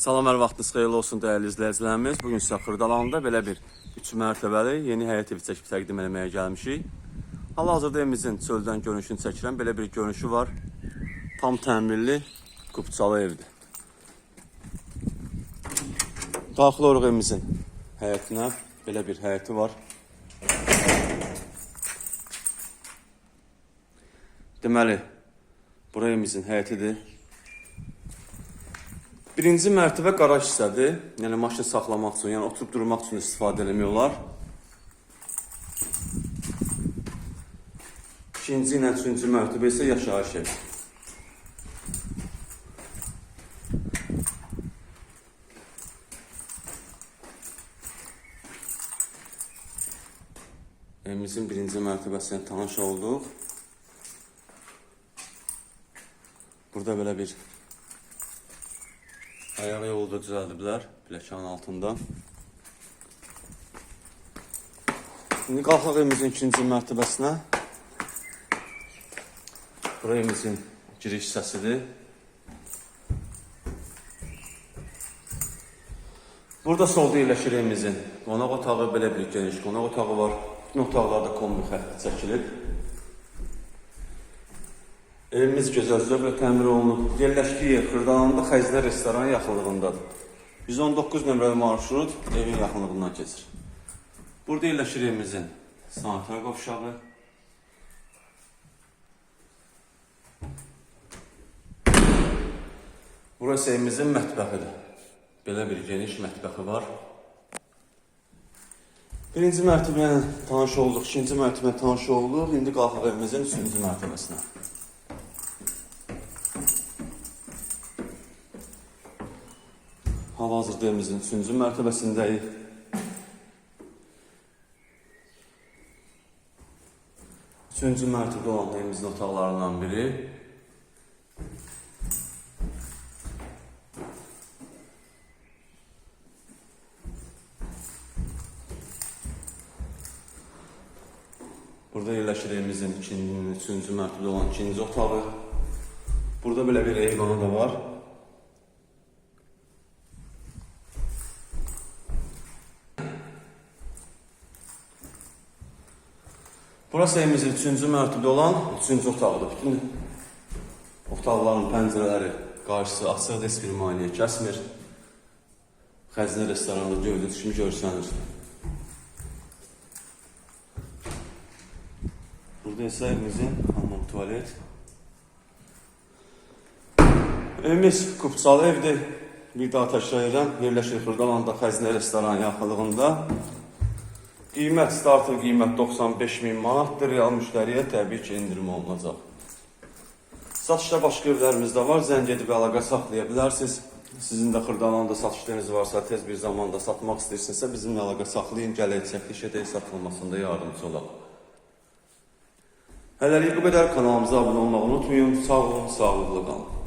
Salam, hər vaxtınız xeyirli olsun dəyərli izləyicilərimiz. Bugün sizə Xırdalanda belə bir 3 mərtəbəli yeni həyət evi çəkib təqdim etməyə gəlmişik. Hal-hazırda evimizin çöldən görünüşünü çəkirəm. Belə bir görünüşü var. Tam təmirli qubçalı evdir. Daxil oluruq evimizin həyətinə. Belə bir həyəti var. Deməli, bura evimizin həyətidir. Birinci mərtəbə qaraj hissədir. Yəni maşın saxlamaq üçün, yəni oturub durmaq üçün istifadə eləmək olar. İkinci ilə üçüncü mərtəbə isə yaşayış evi. Evimizin birinci mərtəbəsinə tanış olduq. Burada belə bir Ayağı yolu da düzəldiblər pləkanın altında. İndi qalxaq evimizin ikinci mərtəbəsinə. Bura evimizin giriş hissəsidir. Burada solda yerləşir evimizin qonaq otağı, belə bir geniş qonaq otağı var. Bütün otaqlarda kombi xətti çəkilib. Evimiz gözəl zövqlə təmir olunub. Yerləşdiyi yer Xırdalanda Xəzinə restoranı yaxınlığındadır. 119 nömrəli marşrut evin yaxınlığından keçir. Burada yerləşir evimizin sanitar qovşağı. Burası evimizin mətbəxidir. Belə bir geniş mətbəxi var. Birinci mərtəbəyə tanış olduq, ikinci mərtəbəyə tanış olduq. İndi qalxaq evimizin üçüncü mərtəbəsinə. Hal-hazırda evimizin üçüncü mərtəbəsindəyik. Üçüncü mərtəbə olan evimizin otaqlarından biri. Burada yerləşir evimizin ikinci, üçüncü mərtəbədə olan ikinci otağı. Burada belə bir eyvanı da var. Burası evimizin üçüncü mərtəbədə olan üçüncü otaqdır. Bütün otaqların pəncərələri qarşısı açıqdır, heç bir maneə kəsmir. Xəzinə restoranında gördüyünüz kimi görsənir. Burada isə evimizin hamam tualet. Evimiz Qubçalı evdir. Bir daha təkrar edirəm. Yerləşir Xırdalanda Xəzinə restoranı yaxınlığında. Qiymət, starter qiymət 95 min manatdır. Real müştəriyə təbii ki, indirim olunacaq. Satışda başqa evlərimiz də var. Zəng edib əlaqə saxlaya bilərsiniz. Sizin də Xırdalanda satışlarınız varsa, tez bir zamanda satmaq istəyirsinizsə, bizimlə əlaqə saxlayın. Gələk çəkiliş edək, satılmasında yardımcı olaq. Hələlik bu qədər. Kanalımıza abunə olmağı unutmayın. Sağ olun, sağlıqlı qalın.